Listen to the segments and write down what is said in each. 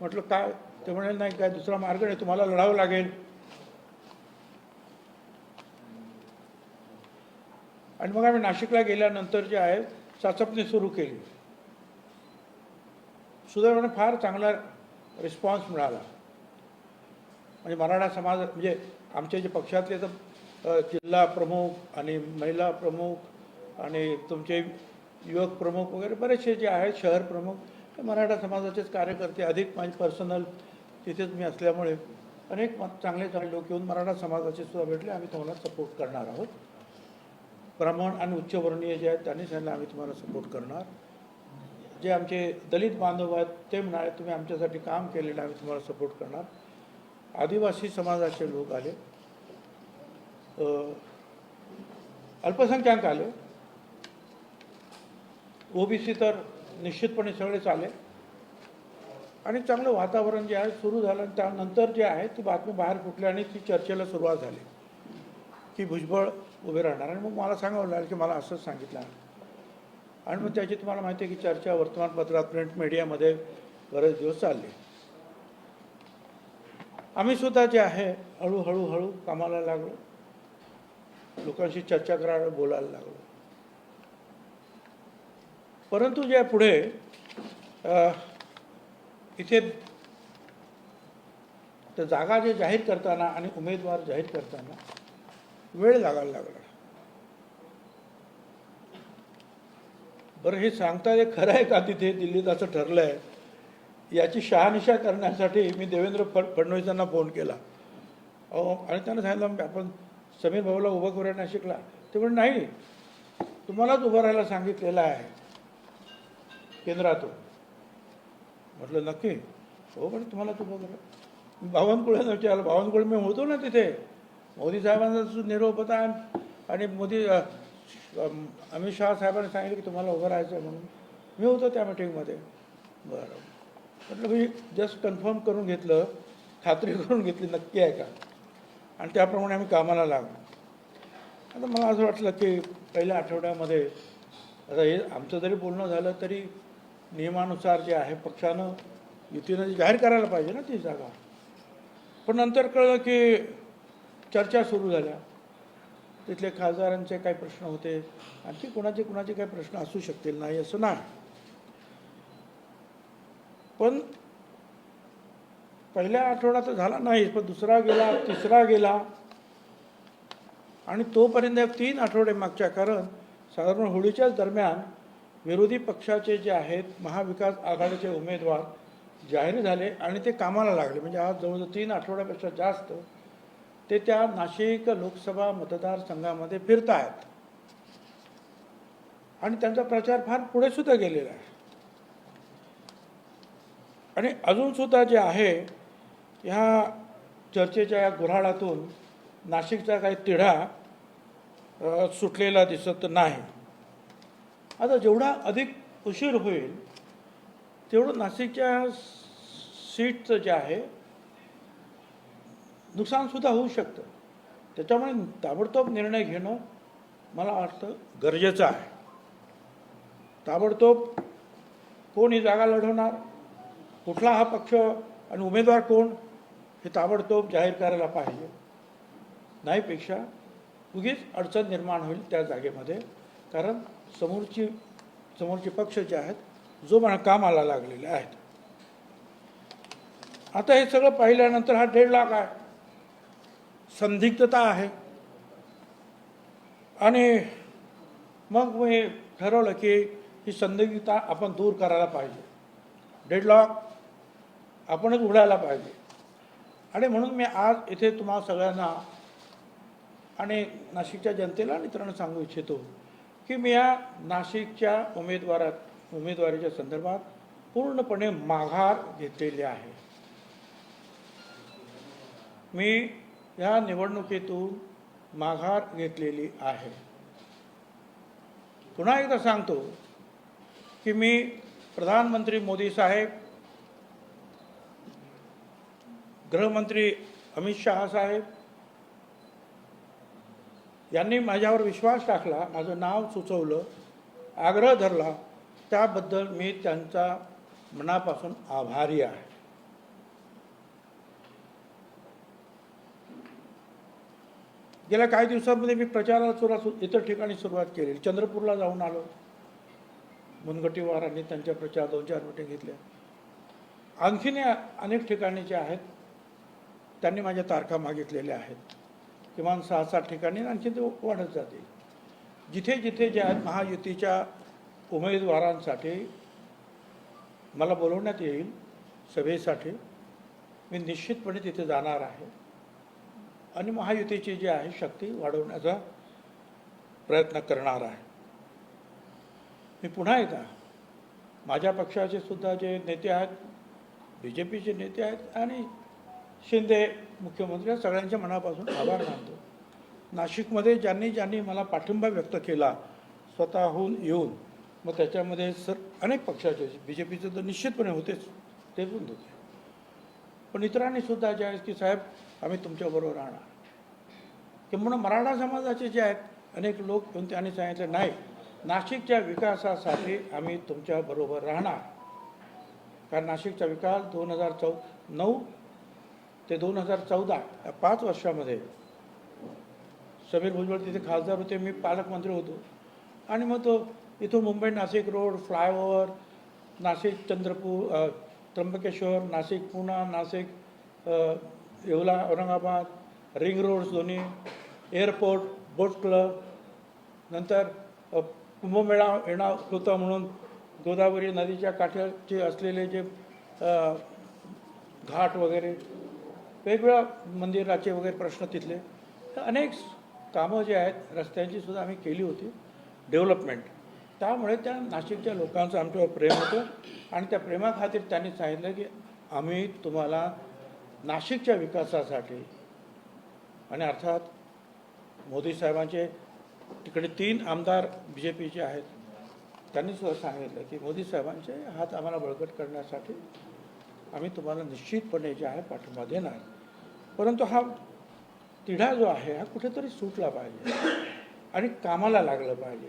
म्हटलं काय? ते म्हणाले नाही काय दुसरा मार्ग नाही तुम्हाला लढावं लागेल. आणि मग आम्ही नाशिकला गेल्यानंतर जे आहे चाचपणी सुरू केली. सुदैवाने फार चांगला रिस्पॉन्स मिळाला. म्हणजे मराठा समाज म्हणजे आमचे जे पक्षातले तर जिल्हा प्रमुख आणि महिला प्रमुख आणि तुमचे युवक प्रमुख वगैरे बरेचसे जे आहेत शहर प्रमुख तर मराठा समाजाचेच कार्यकर्ते अधिक माझे पर्सनल तिथेच मी असल्यामुळे अनेक चांगले चांगले लोक येऊन मराठा समाजाचे सुद्धा भेटले. आम्ही तुम्हाला सपोर्ट करणार आहोत. ब्राह्मण आणि उच्चवर्णीय जे आहेत त्यांनी त्यांना आम्ही तुम्हाला सपोर्ट करणार. जे आमचे दलित बांधव आहेत ते म्हणाले तुम्ही आमच्यासाठी काम केलेलं आम्ही तुम्हाला सपोर्ट करणार. आदिवासी समाजाचे लोक आले. अल्पसंख्याक आले. ओबीसी तर निश्चितपणे सगळे चालेल. आणि चांगलं वातावरण जे आहे सुरू झालं आणि त्यानंतर जे आहे ती बातमी बाहेर फुटली आणि ती चर्चेला सुरुवात झाली. की भुजबळ उभे राहणार. आणि मग मला सांगावं लागेल की मला असंच सांगितलं आणि मग त्याची तुम्हाला माहिती आहे की चर्चा वर्तमानपत्रात प्रिंट मीडियामध्ये बरेच दिवस चालले. आम्ही सुद्धा जे आहे हळूहळू हळू कामाला लागलो. लोकांशी चर्चा करायला बोलायला लागलो. परंतु जे पुढे इथे त्या जागा जे जाहीर करताना आणि उमेदवार जाहीर करताना वेळ लागायला लागला. बरं हे सांगता हे खरं आहे का तिथे? दिल्लीत असं ठरलं आहे याची शहानिशा करण्यासाठी मी देवेंद्र फड फडणवीसांना फोन केला. अहो आणि त्यांना सांगितलं आपण समीर भाऊला उभं करायला शिकला. ते म्हणजे नाही. तुम्हालाच उभं राहायला सांगितलेलं आहे. केंद्रातून. म्हटलं नक्की. हो पण तुम्हाला उभं करा बावनकुळेनं विचारलं बावनकुळे मी होतो ना तिथे. मोदी साहेबांचा निरोप होता आणि मोदी अमित शहा साहेबांनी सांगितलं की तुम्हाला उभं राहायचं आहे म्हणून. मी होतो त्या मिटिंगमध्ये. बरं. म्हटलं मी जस्ट कन्फर्म करून घेतलं. खात्री करून घेतली नक्की आहे का? आणि त्याप्रमाणे आम्ही कामाला लागलो. आता मला असं वाटलं की पहिल्या आठवड्यामध्ये आता हे आमचं जरी बोलणं झालं तरी नियमानुसार जे आहे पक्षानं युतीनं जाहीर करायला पाहिजे ना ती जागा. पण नंतर कळलं की चर्चा सुरू झाल्या. तिथले खासदारांचे काही प्रश्न होते. आणखी कोणाचे कोणाचे काही प्रश्न असू शकतील नाही असं नाही. पण पहिल्या आठवडा तर झाला नाही पण दुसरा गेला तिसरा गेला. आणि तोपर्यंत तीन आठवडे मागच्या कारण साधारण होळीच्याच दरम्यान विरोधी पक्षाचे जे आहेत महाविकास आघाडीचे उमेदवार जाहीर झाले आणि ते कामाला लागले. म्हणजे आज जवळजवळ तीन आठवड्यापेक्षा जास्त ते त्या नाशिक लोकसभा मतदारसंघामध्ये फिरत आहेत आणि त्यांचा प्रचार फार पुढे सुद्धा गेलेला आहे. आणि अजून सुद्धा जे आहे ह्या चर्चेच्या या गुऱ्हाळातून नाशिकचा काही तिढा सुटलेला दिसत नाही. आता जेवढा अधिक उशीर होईल तेवढं नाशिकच्या सीटचं जे आहे नुकसानसुद्धा होऊ शकतं. त्याच्यामुळे ताबडतोब निर्णय घेणं मला वाटतं गरजेचं आहे. ताबडतोब कोण ही जागा लढवणार कुठला हा पक्ष आणि उमेदवार कोण हे ताबडतोब जाहीर करायला पाहिजे. नाहीपेक्षा उगीच अडचण निर्माण होईल त्या जागेमध्ये कारण समोरची समोरचे पक्ष जे आहेत जो म्हणा कामाला लागलेले आहेत. आता हे सगळं पाहिल्यानंतर हा दीड लाख आहे. संदिग्धता आहे. आणि मग मी ठरवलं की ही संदिग्धता आपण दूर करायला पाहिजे. डेडलॉक आपणच उडायला पाहिजे. आणि म्हणून मी आज इथे तुम्हा सगळ्यांना आणि नाशिकच्या जनतेला आणि सांगू इच्छितो की मी या नाशिकच्या उमेदवारात उमेदवारीच्या संदर्भात पूर्णपणे माघार घेतलेली आहे. मी या निवडणुकीतून माघार घेतलेली आहे. पुन्हा एकदा सांगतो की मी प्रधानमंत्री मोदी साहेब गृहमंत्री अमित शहा साहेब यांनी माझ्यावर विश्वास टाकला माझं नाव सुचवलं आग्रह धरला. त्याबद्दल मी त्यांचा मनापासून आभारी आहे. गेल्या काही दिवसांमध्ये मी प्रचाराला सुरुवात इतर ठिकाणी सुरुवात केली. चंद्रपूरला जाऊन आलो. मुनगटीवारांनी त्यांच्या प्रचार दोन चार मिटिंग घेतल्या आणखीन अनेक ठिकाणी जे आहेत त्यांनी माझ्या तारखा मागितलेल्या आहेत. किमान सहा सात ठिकाणी आणखी ते वाढत जाते. जिथे जिथे जे आहेत महायुतीच्या उमेदवारांसाठी मला बोलवण्यात येईल सभेसाठी मी निश्चितपणे तिथे जाणार आहे. आणि महायुतीची जी आहे शक्ती वाढवण्याचा प्रयत्न करणार आहे. मी पुन्हा एकदा माझ्या पक्षाचे सुद्धा जे नेते आहेत बी जे पीचे नेते आहेत आणि शिंदे मुख्यमंत्री या सगळ्यांच्या मनापासून आभार मानतो. नाशिकमध्ये ज्यांनी ज्यांनी मला पाठिंबा व्यक्त केला स्वतःहून येऊन मग त्याच्यामध्ये सर अनेक पक्षाचे बी जे पीचे तर निश्चितपणे होतेच ते पण होते. पण इतरांनी सुद्धा जे आहेत की साहेब आम्ही तुमच्याबरोबर राहणार. म्हणून मराठा समाजाचे जे आहेत अनेक लोक येऊन त्यांनी सांगितले नाही नाशिकच्या विकासासाठी आम्ही तुमच्याबरोबर राहणार. कारण नाशिकचा विकास दोन हजार चौ नऊ ते दोन हजार चौदा या पाच वर्षामध्ये. समीर भुजबळ तिथे खासदार होते मी पालकमंत्री होतो. आणि मग तो इथून Mumbai Nashik road flyover Nashik Chandrapur Trimbakeshwar Nashik Puna Nashik Yeola Aurangabad ring roads दोन्ही एअरपोर्ट बोट क्लब नंतर कुंभमेळा येणार होता म्हणून गोदावरी नदीच्या काठाचे असलेले जे घाट वगैरे वेगवेगळ्या मंदिराचे वगैरे प्रश्न तिथले. तर अनेक कामं जे आहेत रस्त्यांची सुद्धा आम्ही केली होती. डेव्हलपमेंट त्यामुळे त्या नाशिकच्या लोकांचं आमच्यावर प्रेम होतं. आणि त्या प्रेमाखातीर त्यांनी सांगितलं की आम्ही तुम्हाला नाशिकच्या विकासासाठी आणि अर्थात मोदी साहेबांचे तिकडे तीन आमदार बी जे पीचे आहेत. त्यांनी सुद्धा सांगितलं की मोदी साहेबांचे हात आम्हाला बळकट करण्यासाठी आम्ही तुम्हाला निश्चितपणे जे आहे पाठिंबा देणार. परंतु हा तिढा जो आहे हा कुठेतरी सुटला पाहिजे आणि कामाला लागलं पाहिजे.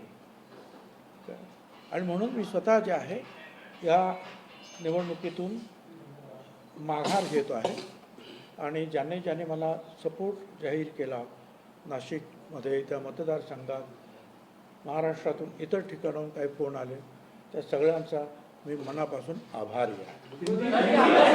आणि म्हणून मी स्वतः जे आहे या निवडणुकीतून माघार घेतो आहे. आणि ज्याने ज्याने मला सपोर्ट जाहीर केला नाशिकमध्ये त्या मतदारसंघात महाराष्ट्रातून इतर ठिकाणाहून काही फोन आले त्या सगळ्यांचा मी मनापासून आभारी आहे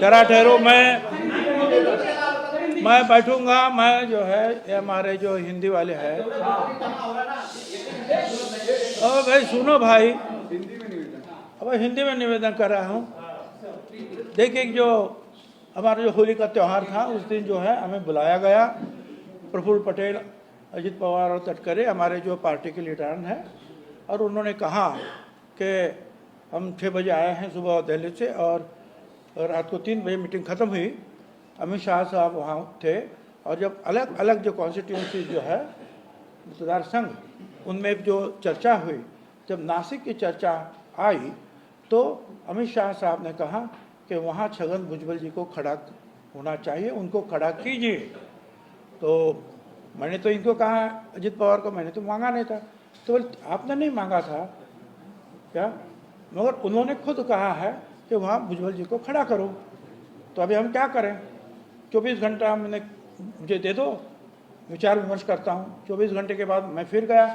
जरा ठहरो, मैं मैं बैठूँगा, मैं जो है, ये हमारे जो हिंदी वाले हैं। ओ भाई, सुनो भाई। अब हिंदी में निवेदन कर रहा हूँ। देखिए जो हमारा जो होली का त्यौहार था, उस दिन जो है, हमें बुलाया गया। प्रफुल्ल पटेल, अजित पवार और तटकरे, हमारे जो पार्टी के लीडर हैं। और उन्होंने कहा कि हम छः बजे आए हैं सुबह दिल्ली से, और रात को तीन बजे मीटिंग ख़त्म हुई। अमित शाह साहब वहाँ थे और जब अलग अलग जो कॉन्स्टिट्यूंसी जो है, मतदार संघ, उनमें जो चर्चा हुई, जब नासिक की चर्चा आई तो अमित शाह साहब ने कहा कि वहाँ छगन भुजबल जी को खड़ा होना चाहिए, उनको खड़ा कीजिए। तो मैंने तो इनको कहा, अजित पवार को मैंने तो मांगा नहीं था। तो आपने नहीं मांगा था? क्या? मगर उन्होंने खुद कहा है कि वहाँ भुजबल जी को खड़ा करो। तो अभी हम क्या करें? चौबीस घंटा मैंने मुझे दे दो। विचार विमर्श करता हूँ। चौबीस घंटे के बाद मैं फिर गया।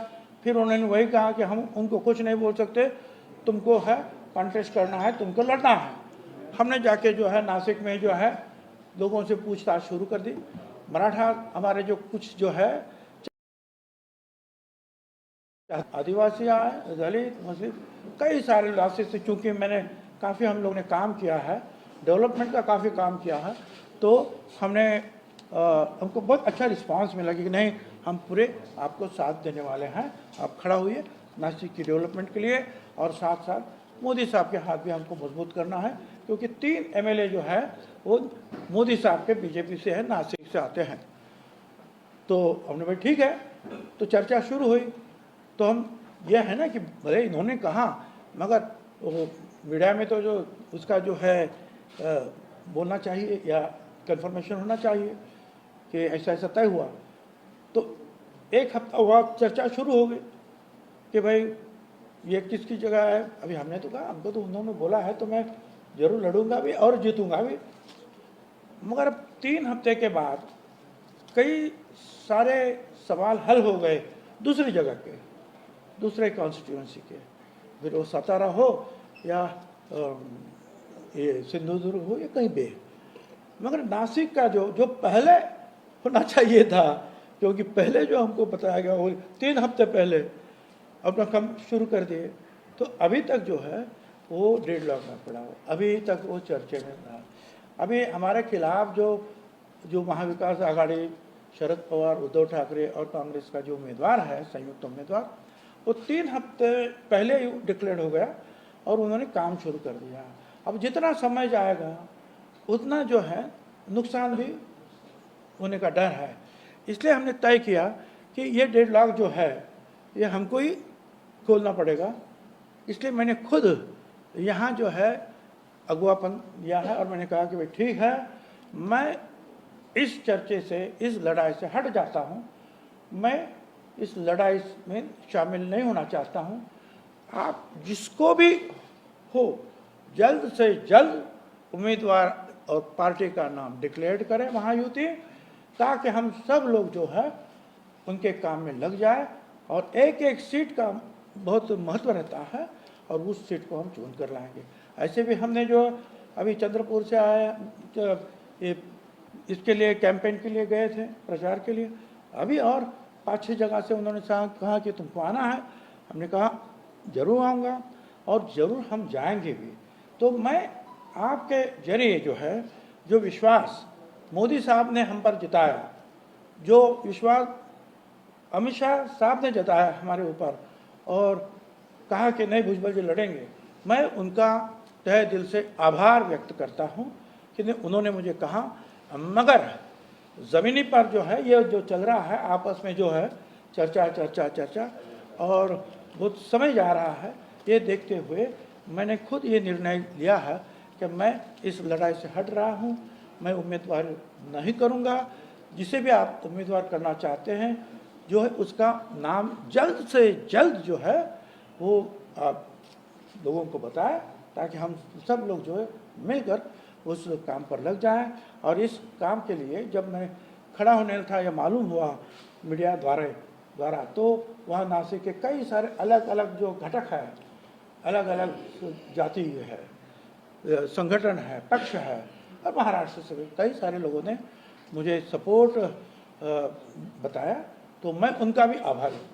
फिर उन्होंने वही कहा कि हम उनको कुछ नहीं बोल सकते। तुमको है कॉन्टेस्ट करना है, तुमको लड़ना है। हमने जाके जो है, नासिक में जो है, लोगों से पूछताछ शुरू कर दी। मराठा हमारे जो कुछ जो है, आदिवासी आए, दलित, मुस्लिम, कई सारे लॉसेस से चूँकि मैंने काफ़ी हम लोग ने काम किया है डेवलपमेंट का काफ़ी काम किया है तो हमने अ, हमको बहुत अच्छा रिस्पांस मिला कि नहीं हम पूरे आपको साथ देने वाले हैं आप खड़ा हुए नासिक की डेवलपमेंट के लिए और साथ साथ मोदी साहब के हाथ भी हमको मज़बूत करना है क्योंकि तीन एमएलए जो है वो मोदी साहब के बीजेपी से है नासिक से आते हैं। तो हमने भाई ठीक है। तो चर्चा शुरू हुई। तो हम यह है ना कि भले इन्होंने कहा मगर मीडिया में तो जो उसका जो है अ, बोलना चाहिए या कन्फर्मेशन होना चाहिए कि ऐसा ऐसा तय हुआ। तो एक हफ़्ता हुआ चर्चा शुरू हो गई कि भाई ये किसकी जगह है? अभी हमने तो कहा हमको तो उन्होंने बोला है तो मैं ज़रूर लड़ूँगा भी और जीतूँगा भी। मगर अब तीन हफ़्ते के बाद कई सारे सवाल हल हो गए दूसरी जगह के दूसरे कॉन्स्टिट्यूंसी के। फिर वो सतारा हो या ये सिंधुदुर्ग हो या कहीं भी। मगर नासिक का जो जो पहले होना चाहिए था, क्योंकि पहले जो हमको बताया गया, वो तीन हफ़्ते पहले अपना काम शुरू कर दिए तो अभी तक जो है, वो डेढ़ लाख में पड़ा हो अभी तक वो चर्चे में रहा अभी हमारे खिलाफ जो जो महाविकास आघाड़ी, शरद पवार, उद्धव ठाकरे और कांग्रेस का जो उम्मीदवार है, संयुक्त उम्मीदवार, वो तीन हफ़्ते पहले ही डिक्लेयर हो गया। और उन्होंने काम शुरू कर दिया। अब जितना समय जाएगा, उतना जो है, नुकसान भी होने का डर है। इसलिए हमने तय किया कि ये डेढ़ लाख जो है, ये हमको ही खोलना पड़ेगा। इसलिए मैंने खुद यहाँ जो है अगुआपन लिया है और मैंने कहा कि भाई ठीक है, मैं इस चर्चे से, इस लड़ाई से हट जाता हूँ। मैं इस लड़ाई में शामिल नहीं होना चाहता हूँ। आप जिसको भी हो, जल्द से जल्द उम्मीदवार और पार्टी का नाम डिक्लेयर करें महायुति, ताकि हम सब लोग जो है, उनके काम में लग जाए और एक एक सीट का बहुत महत्व रहता है और उस सीट को हम चुन कर लाएँगे। ऐसे भी हमने जो अभी चंद्रपुर से आए जो ये इसके लिए कैंपेन के लिए गए थे, प्रचार के लिए। अभी और पाँच छः जगह से उन्होंने कहा कि तुमको आना है। हमने कहा ज़रूर आऊँगा और ज़रूर हम जाएँगे भी। तो मैं आपके ज़रिए जो है जो विश्वास मोदी साहब ने हम पर जताया जो विश्वास अमित शाह साहब ने जताया हमारे ऊपर और कहा कि नहीं भुजबल जी लड़ेंगे मैं उनका तय दिल से आभार व्यक्त करता हूँ कि नहीं, उन्होंने मुझे कहा मगर ज़मीनी पर जो है ये जो चल रहा है आपस में जो है चर्चा चर्चा चर्चा और बहुत समय जा रहा है, ये देखते हुए मैंने खुद ये निर्णय लिया है कि मैं इस लड़ाई से हट रहा हूँ, मैं उम्मीदवार नहीं करूँगा। जिसे भी आप उम्मीदवार करना चाहते हैं, जो है उसका नाम जल्द से जल्द जो है वो आप लोगों को बताएँ, ताकि हम सब लोग जो है मिलकर उस काम पर लग जाएँ। और इस काम के लिए जब मैं खड़ा होने था या मालूम हुआ मीडिया द्वारा द्वारा। तो वहाँ नासिक के कई सारे अलग अलग जो घटक है अलग अलग जाति है संगठन है पक्ष है और महाराष्ट्र से कई सारे लोगों ने मुझे सपोर्ट बताया तो मैं उनका भी आभारी हूँ।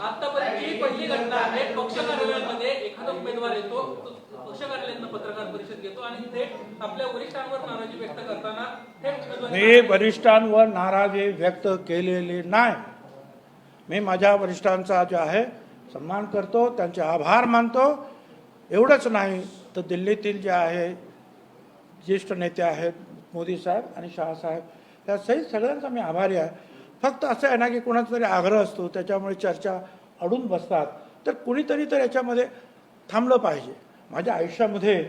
आतापर्यंतची ही पहिली घटना आहे. पक्ष कार्यालयामध्ये एखादा उमेदवार येतो पक्ष कार्यालयातनं पत्रकार परिषद घेतो आणि थेट आपल्या वरिष्ठांवर नाराजी व्यक्त करताना थेट मी वरिष्ठांवर नाराजी व्यक्त केलेली नाही. मी माझ्या वरिष्ठांचा जो आहे सन्मान करतो त्यांचे आभार मानतो. एवढंच नाही तर दिल्लीतील जे आहे ज्येष्ठ नेते आहेत मोदी साहेब आणि शहासाहेब त्या सहित सगळ्यांचा मी आभारी आहे. फक्त असं आहे ना की कोणाचा तरी आग्रह असतो त्याच्यामुळे चर्चा अडून बसतात. तर कुणीतरी तर याच्यामध्ये थांबलं पाहिजे. माझ्या आयुष्यामध्ये